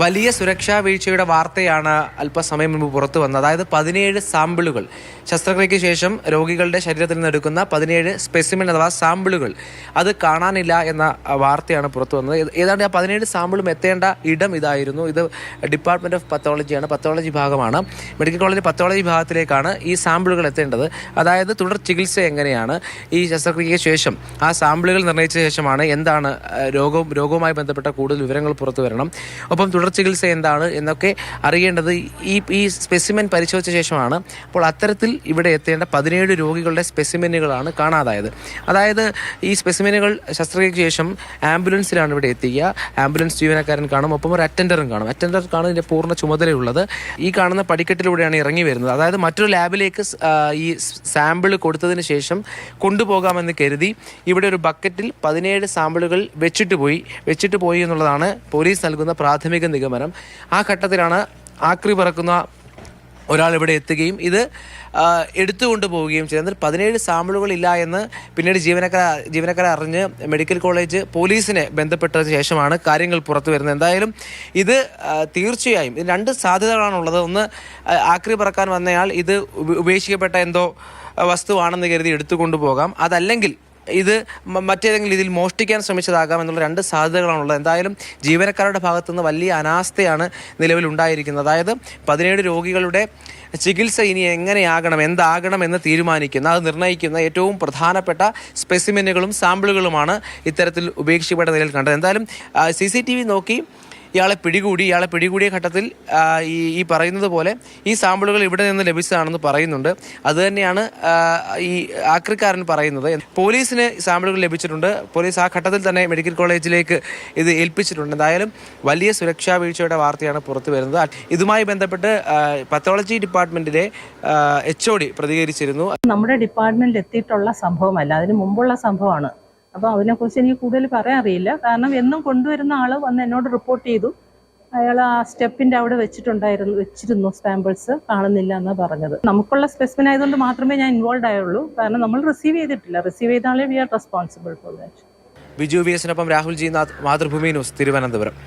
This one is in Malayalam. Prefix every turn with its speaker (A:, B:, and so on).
A: വലിയ സുരക്ഷാ വീഴ്ചയുടെ വാർത്തയാണ് അല്പസമയം മുമ്പ് പുറത്തു വന്നത്. അതായത് പതിനേഴ് സാമ്പിളുകൾ. ശസ്ത്രക്രിയയ്ക്ക് ശേഷം രോഗികളുടെ ശരീരത്തിൽ നിന്ന് എടുക്കുന്ന പതിനേഴ് സ്പെസിമെൻ അഥവാ സാമ്പിളുകൾ. അത് കാണാനില്ല എന്ന വാർത്തയാണ് പുറത്തു വന്നത്. ഏതാണ്ട് ആ പതിനേഴ് സാമ്പിളും എത്തേണ്ട ഇടം ഇതായിരുന്നു. ഇത് ഡിപ്പാർട്ട്മെന്റ് ഓഫ് പത്തോളജിയാണ് പത്തോളജി ഭാഗമാണ്. മെഡിക്കൽ കോളേജ് പത്തോളജി ഭാഗത്തിലേക്കാണ് ഈ സാമ്പിളുകൾ എത്തേണ്ടത്. അതായത് തുടർ ചികിത്സ എങ്ങനെയാണ്? ഈ ശസ്ത്രക്രിയയ്ക്ക് ശേഷം ആ സാമ്പിളുകൾ നിർണയിച്ച ശേഷമാണ് എന്താണ് രോഗവും രോഗവുമായി ബന്ധപ്പെട്ട കൂടുതൽ വിവരങ്ങൾ പുറത്തു വരണം. ഒപ്പം തുടർ ചികിത്സ എന്താണ് എന്നൊക്കെ അറിയേണ്ടത് ഈ ഈ സ്പെസിമെൻ പരിശോധിച്ച ശേഷമാണ്. അപ്പോൾ അത്തരത്തിൽ ഇവിടെ എത്തേണ്ട പതിനേഴ് രോഗികളുടെ സ്പെസിമെനുകളാണ് കാണാതായത്. അതായത് ഈ സ്പെസിമെനുകൾ ശസ്ത്രക്രിയയ്ക്ക് ശേഷം ആംബുലൻസിലാണ് ഇവിടെ എത്തിക്കുക. ആംബുലൻസ് ജീവനക്കാരൻ കാണും ഒപ്പം ഒരു അറ്റൻഡറും കാണും. അറ്റൻഡർക്കാണ് ഇതിന്റെ പൂർണ ചുമതലയുള്ളത്. ഈ കാണുന്ന പടിക്കെട്ടിലൂടെയാണ് ഇറങ്ങി വരുന്നത്. അതായത് മറ്റൊരു ലാബിലേക്ക് ഈ സാമ്പിൾ കൊടുത്തതിന് ശേഷം കൊണ്ടുപോകാമെന്ന് കരുതി ഇവിടെ ഒരു ബക്കറ്റിൽ പതിനേഴ് സാമ്പിളുകൾ വെച്ചിട്ട് പോയി. വെച്ചിട്ട് പോയി എന്നുള്ളതാണ് പോലീസ് നൽകുന്ന പ്രാഥമിക നിഗമനം. ആ ഘട്ടത്തിലാണ് ആക്രി പറക്കുന്ന ഒരാൾ ഇവിടെ എത്തുകയും ഇത് എടുത്തുകൊണ്ട് പോവുകയും ചെയ്തു പതിനേഴ് സാമ്പിളുകൾ ഇല്ല എന്ന് പിന്നീട് ജീവനക്കാർ ജീവനക്കാരെ അറിഞ്ഞ് മെഡിക്കൽ കോളേജ് പോലീസിനെ ബന്ധപ്പെട്ടതിന് ശേഷമാണ് കാര്യങ്ങൾ പുറത്തു വരുന്നത്. എന്തായാലും ഇത് തീർച്ചയായും ഇത് രണ്ട് സാധ്യതകളാണുള്ളത്. ഒന്ന് ആക്രി പറക്കാൻ വന്നയാൾ ഇത് ഉപ- ഉപേക്ഷിക്കപ്പെട്ട എന്തോ വസ്തുവാണെന്ന് കരുതി എടുത്തുകൊണ്ട് പോകാം അതല്ലെങ്കിൽ ഇത് മറ്റേതെങ്കിലും രീതിയിൽ മോഷ്ടിക്കാൻ ശ്രമിച്ചതാകാം എന്നുള്ള രണ്ട് സാധ്യതകളാണുള്ളത്. എന്തായാലും ജീവനക്കാരുടെ ഭാഗത്തുനിന്ന് വലിയ അനാസ്ഥയാണ് നിലവിലുണ്ടായിരിക്കുന്നത്. അതായത് പതിനേഴ് രോഗികളുടെ ചികിത്സ ഇനി എങ്ങനെയാകണം എന്താകണം എന്ന് തീരുമാനിക്കുന്ന അത് നിർണയിക്കുന്ന ഏറ്റവും പ്രധാനപ്പെട്ട സ്പെസിമെനുകളും സാമ്പിളുകളുമാണ് ഇത്തരത്തിൽ ഉപേക്ഷിക്കപ്പെട്ട നിലയിൽ കണ്ടത്. എന്തായാലും സി നോക്കി ഇയാളെ പിടികൂടി ഇയാളെ പിടികൂടിയ ഘട്ടത്തിൽ ഈ ഈ പറയുന്നത് പോലെ ഈ സാമ്പിളുകൾ ഇവിടെ നിന്ന് ലഭിച്ചതാണെന്ന് പറയുന്നുണ്ട്. അതുതന്നെയാണ് ഈ ആക്രിക്കാരൻ പറയുന്നത്. പോലീസിന് സാമ്പിളുകൾ ലഭിച്ചിട്ടുണ്ട്. പോലീസ് ആ ഘട്ടത്തിൽ തന്നെ മെഡിക്കൽ കോളേജിലേക്ക് ഇത് ഏൽപ്പിച്ചിട്ടുണ്ട്. എന്തായാലും വലിയ സുരക്ഷാ വീഴ്ചയുടെ വാർത്തയാണ് പുറത്തു വരുന്നത്. ഇതുമായി ബന്ധപ്പെട്ട് പത്തോളജി ഡിപ്പാർട്ട്മെന്റിലെ എച്ച് ഒ ഡി പ്രതികരിച്ചിരുന്നു.
B: നമ്മുടെ ഡിപ്പാർട്ട്മെന്റിൽ എത്തിയിട്ടുള്ള സംഭവമല്ല. അതിന് മുമ്പുള്ള സംഭവമാണ്. അപ്പോൾ അതിനെക്കുറിച്ച് എനിക്ക് കൂടുതൽ പറയാൻ അറിയില്ല കാരണം എന്നും കൊണ്ടുവരുന്ന ആൾ വന്ന് എന്നോട് റിപ്പോർട്ട് ചെയ്തു. അയാൾ ആ സ്റ്റെപ്പിന്റെ അവിടെ വെച്ചിട്ടുണ്ടായിരുന്നു വെച്ചിരുന്നു സ്റ്റാമ്പിൾസ് കാണുന്നില്ല എന്നാണ് പറഞ്ഞത്. നമുക്കുള്ള സ്പെസിഫിൻ ആയതുകൊണ്ട് മാത്രമേ ഞാൻ ഇൻവോൾവ് ആയുള്ളൂ. കാരണം നമ്മൾ റിസീവ് ചെയ്തിട്ടില്ല. Receive ചെയ്താളെ we are responsible for that
A: Biju V എസിനൊപ്പം Rahul G Nath Mathrubhumi news Thiruvananthapuram.